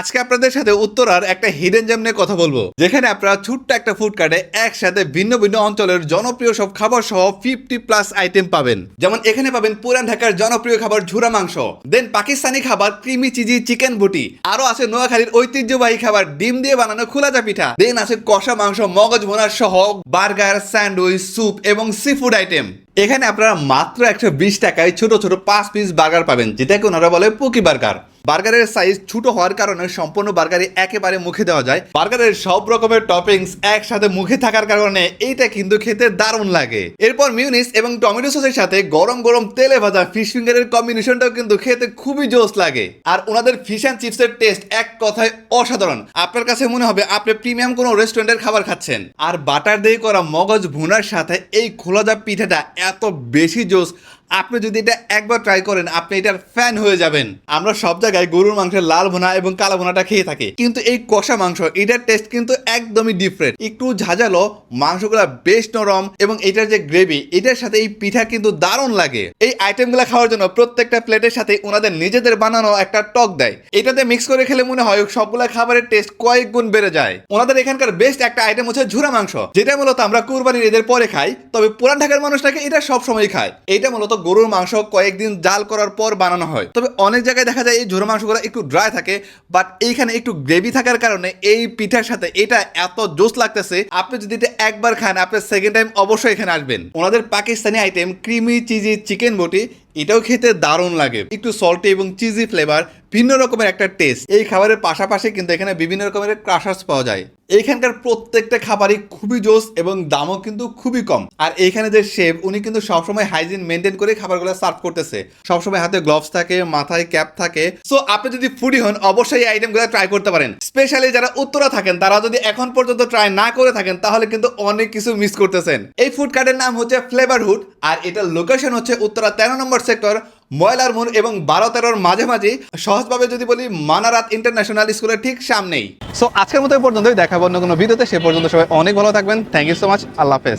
আজকে আপনাদের সাথে উত্তরার একটা হিডেন জেম নিয়ে কথা বলব। যেখানে আপনারা ছোট্ট একটা ফুড কার্টে একসাথে ভিন্ন ভিন্ন অঞ্চলের জনপ্রিয় সব খাবার সহ ফিফটি প্লাস আইটেম পাবেন। যেমন এখানে পাবেন পুরান ঢাকার জনপ্রিয় খাবার ঝুরা মাংস দেন পাকিস্তানি খাবার ক্রিমি চিজি চিকেন বুটি আরও আছে নোয়াখালীর ঐতিহ্যবাহী খাবার ডিম দিয়ে বানানো খোলাজা পিঠা দেন আছে কষা মাংস, মগজ ভোনার সহ বার্গার স্যান্ডউইচ স্যুপ এবং সি ফুড আইটেম এখানে আপনারা মাত্র একশো বিশ টাকায় ছোট ছোট পাঁচ পিস বার্গার পাবেন, যেটাকে ওনারা বলে পুকি বার্গার। বার্গারের সাইজ ছোট হওয়ার কারণে সম্পূর্ণ বার্গারই একেবারে মুখে দেওয়া যায়। বার্গারের সব রকমের টপিংস একসাথে মুখে থাকার কারণে এইটা কিন্তু খেতে দারুণ লাগে। এরপর মিউনিস এবং টমেটো সসের সাথে গরম গরম তেলে ভাজা ফিশ ফিঙ্গারের কম্বিনেশনটাও কিন্তু খেতে খুবই জোস লাগে। আর ওনাদের ফিশ অ্যান্ড চিপসের টেস্ট এক কথায় অসাধারণ। আপনার কাছে মনে হবে, আপনি প্রিমিয়াম কোনো রেস্টুরেন্টের খাবার খাচ্ছেন। আর বাটার দিয়ে করা মগজ ভুনার সাথে এই খোলাজা পিঠাটা এত বেশি জোস আপনি যদি এটা একবার ট্রাই করেন, আপনি এটার ফ্যান হয়ে যাবেন। আমরা সব জায়গায় গরুর মাংসের লাল ভোনা এবং কালো ভোনাটা খেয়ে থাকি। কিন্তু এই কষা মাংস, এটার টেস্ট কিন্তু একদমই ডিফারেন্ট একটু ঝাঁঝালো, মাংসগুলো বেশ নরম এবং এটার যে গ্রেভি এটার সাথে এই পিঠা কিন্তু দারুণ লাগে। এই আইটেমগুলো খাওয়ার জন্য প্রত্যেকটা প্লেটের সাথে ওনাদের নিজেদের বানানো একটা টক দেয়। এটাতে মিক্স করে খেলে মনে হয় সবগুলা খাবারের টেস্ট কয়েক গুণ বেড়ে যায়। ওনাদের এখানকার বেস্ট একটা আইটেম হচ্ছে ঝুরা মাংস, যেটা মূলত আমরা কুরবানির ঈদের পরে খাই, তবে পুরান ঢাকার মানুষটাকে এটা সব সময় খায়। এটা মূলত গরুর মাংস কয়েকদিন জাল করার পর বানানো হয়। তবে অনেক জায়গায় দেখা যায় এই ঝুরা মাংসগুলো একটু ড্রাই থাকে বাট এইখানে একটু গ্রেভি থাকার কারণে এই পিঠার সাথে এটা এত জোস লাগতেছে, আপনি যদি এটা একবার খান, আপনি সেকেন্ড টাইম অবশ্যই এখানে আসবেন। ওনাদের Pakistani item creamy cheesy chicken boti এটাও খেতে দারুণ লাগে। একটু সল্টি এবং চিজি ফ্লেভার ভিন্ন রকমের একটা টেস্ট এই খাবারের পাশাপাশি কিন্তু এখানে বিভিন্ন রকমের ক্রাশার্স পাওয়া যায়। এইখানকার প্রত্যেকটা খাবারই খুবই জোস এবং দামও কিন্তু খুবই কম। আর এইখানে যে শেফ উনি কিন্তু সবসময় হাইজিন মেনটেন করে খাবারগুলো সার্ভ করতেছে। সবসময় হাতে গ্লোভস থাকে, মাথায় ক্যাপ থাকে। সো আপনি যদি ফুডি হন, অবশ্যই এই আইটেমগুলো ট্রাই করতে পারেন। স্পেশালি যারা উত্তরা থাকেন, তারা যদি এখন পর্যন্ত ট্রাই না করে থাকেন, তাহলে কিন্তু অনেক কিছু মিস করতেছেন। এই ফুড কার্টের নাম হচ্ছে ফ্লেভার হুড আর এটার লোকেশন হচ্ছে উত্তরা তেরো নম্বর সেক্টর ময়লার মুন এবং বারো তেরোর মাঝে মাঝামাঝি, সহজভাবে যদি বলি মানারাত ইন্টারন্যাশনাল স্কুলের ঠিক সামনেই। সো আজকের মতো পর্যন্তই দেখাবো অন্য কোনো ভিডিওতে, সে পর্যন্ত সবাই অনেক ভালো থাকবেন। থ্যাংক ইউ সো মাচ আল্লাহ হাফেজ।